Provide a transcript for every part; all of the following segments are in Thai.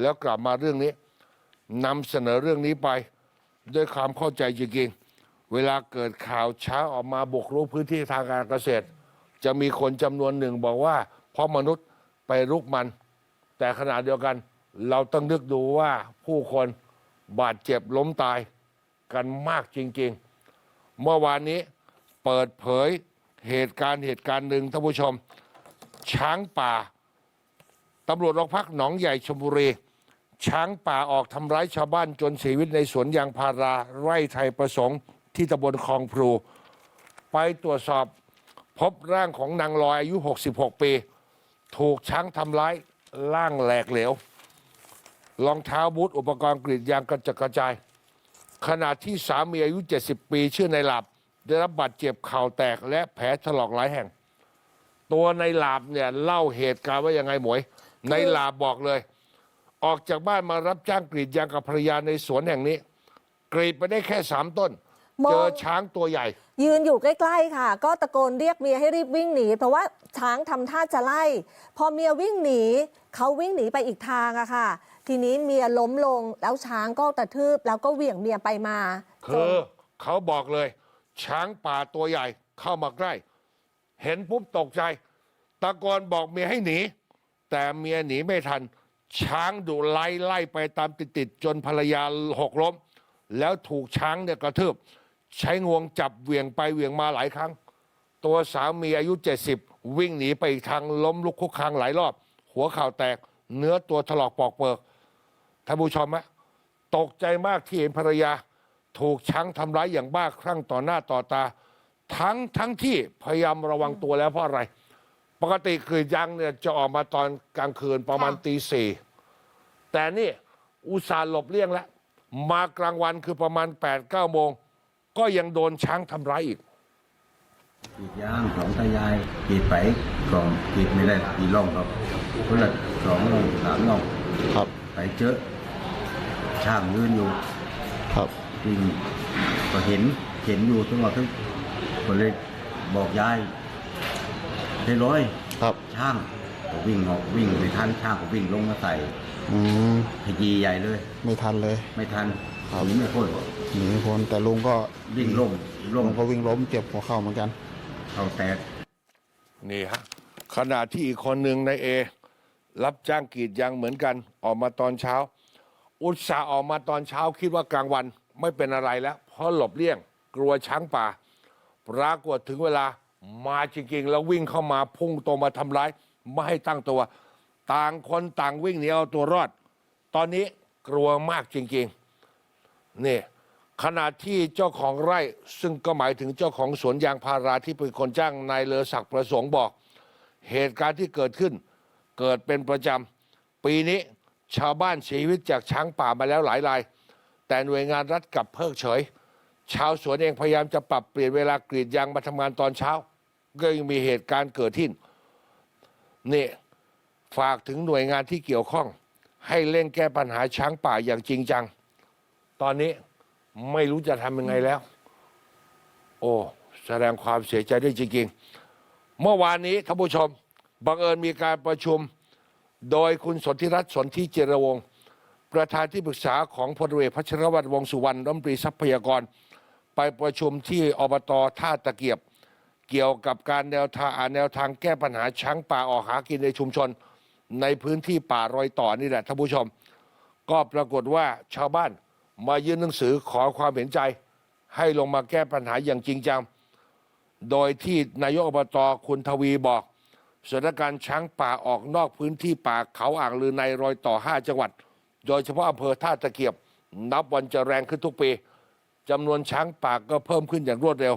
แล้วกลับมาเรื่องนี้นำเสนอเรื่องนี้ไป ด้วยความเข้าใจจริงๆ เวลาเกิดข่าวช้าออกมาบุกรุกพื้นที่ทางการเกษตร จะมีคนจำนวนหนึ่งบอกว่า เพราะมนุษย์ไปรุกมัน แต่ขณะเดียวกัน เราต้องนึกดูว่าผู้คนบาดเจ็บล้มตายกันมากจริงๆ เมื่อวานนี้เปิดเผยเหตุการณ์เหตุการณ์หนึ่งท่านผู้ชม ช้างป่า ตำรวจโรงพักหนองใหญ่ชลบุรี ช้างป่าออกทำร้ายชาวบ้านจนเสียชีวิตในสวนยางพาราไร่ไทยประสงค์ ที่ตำบลคลองพลูไปตรวจสอบพบร่างของนางลอยอายุ 66 ปี ถูกช้างทำร้ายร่างแหลกเหลวรองเท้าบูทอุปกรณ์กรีดยางกระจัดกระจาย ขณะที่สามีอายุ 70 ปี ชื่อในหลับ ได้รับบาดเจ็บเข่าแตกและแผลถลอกหลายแห่ง ตัวในหลาบเนี่ยเล่าเหตุการณ์ว่ายังไงหมวย ในหลาบบอกเลย ออกจากบ้านมารับจ้างกรีดยางกับภรรยาในสวนแห่งนี้ กรีดไปได้แค่สามต้น มอง เจอช้างตัวใหญ่ ยืนอยู่ใกล้ ๆ ค่ะ ก็ตะโกนเรียกเมียให้รีบวิ่งหนี เพราะว่าช้างทำท่าจะไล่ พอเมียวิ่งหนีเขาวิ่งหนีไปอีกทางอะค่ะ ทีนี้เมียล้มลงแล้วช้างก็กระทืบแล้วก็เหวี่ยงเมียไปมาจคืนอเขาบอกเลย ช้างป่าตัวใหญ่เข้ามาใกล้ เห็นปุ๊บตกใจ ตะโกนบอกเมียให้หนี แต่เมียหนีไม่ทัน ช้างดุไล่ไล่ไปตามติดๆจนภรรยาหกล้ม แล้วถูกช้างเนี่ยกระทืบใช้งวงจับเหวี่ยงไปเหวี่ยงมาหลายครั้ง ตัวสามีอายุ 70 วิ่งหนีไปอีกทางล้มลุกคุกคางหลายรอบ หัวเข่าแตก เนื้อตัวถลอกปอกเปิกท่านผู้ชมฮะตกใจมากที่เห็นภรรยา ถูกช้างทำร้ายอย่างบ้าคลั่งต่อหน้าต่อตา ทั้งทั้งที่พยายามระวังตัวแล้วเพราะอะไร ปกติกรีดยางเนี่ยจะออกมาตอนกลางคืนประมาณค่ะตีสี่แต่นี่อุตส่าห์หลบเลี่ยงแล้ว มากลางวันคือประมาณ8ปดเก้าโมง ก็ยังโดนช้างทำร้ายอีกกรีดยางสองตายายกรีดไปกล่องกรีดไม่ได้กรีดร่องครับคนละสองร่องสามร่องครับ ไปเจอช่างยืนอยู่ครับวิ่งก็เห็นเห็นอยู่ทั้งหมดทั้งก็เลยบอกยายได้ร้อย ครับช่างก็วิ่งออกวิ่งไปทันช่างก็วิ่งลงมาใส่อืมขยีใหญ่เลย ไม่ทันเลย ไม่ทันครับหนีไม่พ้นหนีไม่พ้นแต่ลุงก็วิ่งล่มลุล่มงก็วิ่งล้มเจ็บหัวเข่าเหมือนกันเข่าแตกนี่ฮะขณะที่อีกคนหนึ่งในเอ รับจ้างกรีดยางเหมือนกัน ออกมาตอนเช้า อุตส่าห์ออกมาตอนเช้าคิดว่ากลางวันไม่เป็นอะไรแล้ว เพราะหลบเลี่ยง กลัวช้างป่า ปรากฏถึงเวลา มาจริงๆ แล้ววิ่งเข้ามาพุ่งตรงมาทำร้าย ไม่ให้ตั้งตัว ต่างคนต่างวิ่งหนีเอาตัวรอด ตอนนี้กลัวมากจริงๆนี่ขณะที่เจ้าของไร่ซึ่งก็หมายถึงเจ้าของสวนยางพาราที่เป็นคนจ้างนายเลอศักดิ์ประสงค์บอก เหตุการณ์ที่เกิดขึ้น เกิดเป็นประจำปีนี้ชาวบ้านเสียชีวิตจากช้างป่ามาแล้วหลายราย แต่หน่วยงานรัฐกลับเพิกเฉย ชาวสวนเองพยายามจะปรับเปลี่ยนเวลากรีดยางมาทำงานตอนเช้า ก็ยังมีเหตุการณ์เกิดขึ้นนี่ฝากถึงหน่วยงานที่เกี่ยวข้อง ให้เร่งแก้ปัญหาช้างป่าอย่างจริงจัง ตอนนี้ไม่รู้จะทำยังไงแล้ว โอ้แสดงความเสียใจด้วยจริงๆ เมื่อวานนี้ท่านผู้ชม บังเอิญมีการประชุม โดยคุณสนธิรัตน์สนธิเจรวงศ์ประธานที่ปรึกษาของพลเรือพัชรวัตรวงสุวรรณรัฐมนตรีทรัพยากร ไปประชุมที่อบตท่าตะเกียบ เกี่ยวกับการแนวทางแนวทางแก้ปัญหาช้างป่าออกหากินในชุมชน ในพื้นที่ป่ารอยต่อนี่แหละท่านผู้ชม ก็ปรากฏว่าชาวบ้านมายื่นหนังสือขอความเห็นใจ ให้ลงมาแก้ปัญหาอย่างจริงจังโดยที่นายกอบตคุณทวีบอกสถานการณ์ช้างป่าออกนอกพื้นที่ป่าเขาอ่างลือในรอยต่อ 5 จังหวัด โดยเฉพาะอำเภอท่าตะเกียบ นับวันจะแรงขึ้นทุกปีจำนวนช้างป่าก็เพิ่มขึ้นอย่างรวดเร็ว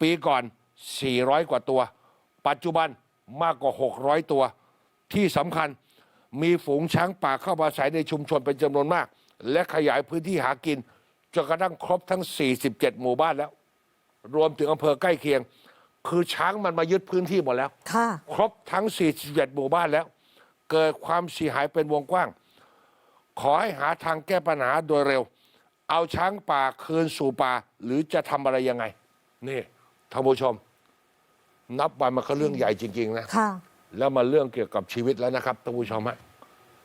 ปีก่อน 400 กว่าตัว ปัจจุบันมากกว่า 600 ตัว ที่สำคัญมีฝูงช้างป่าเข้ามาอาศัยในชุมชนเป็นจำนวนมาก และขยายพื้นที่หากินจนกระทั่งครบทั้ง 47 หมู่บ้านแล้ว รวมถึงอำเภอใกล้เคียง คือช้างมันมายึดพื้นที่หมดแล้ว ค่ะ ครบทั้ง 47 หมู่บ้านแล้ว เกิดความเสียหายเป็นวงกว้าง ขอให้หาทางแก้ปัญหาโดยเร็ว เอาช้างป่าคืนสู่ป่า หรือจะทำอะไรยังไง นี่ ท่านผู้ชม นับวันมันก็เรื่องใหญ่จริง ๆ นะ ค่ะ แล้วมาเรื่องเกี่ยวกับชีวิตแล้วนะครับท่านผู้ชมฮะ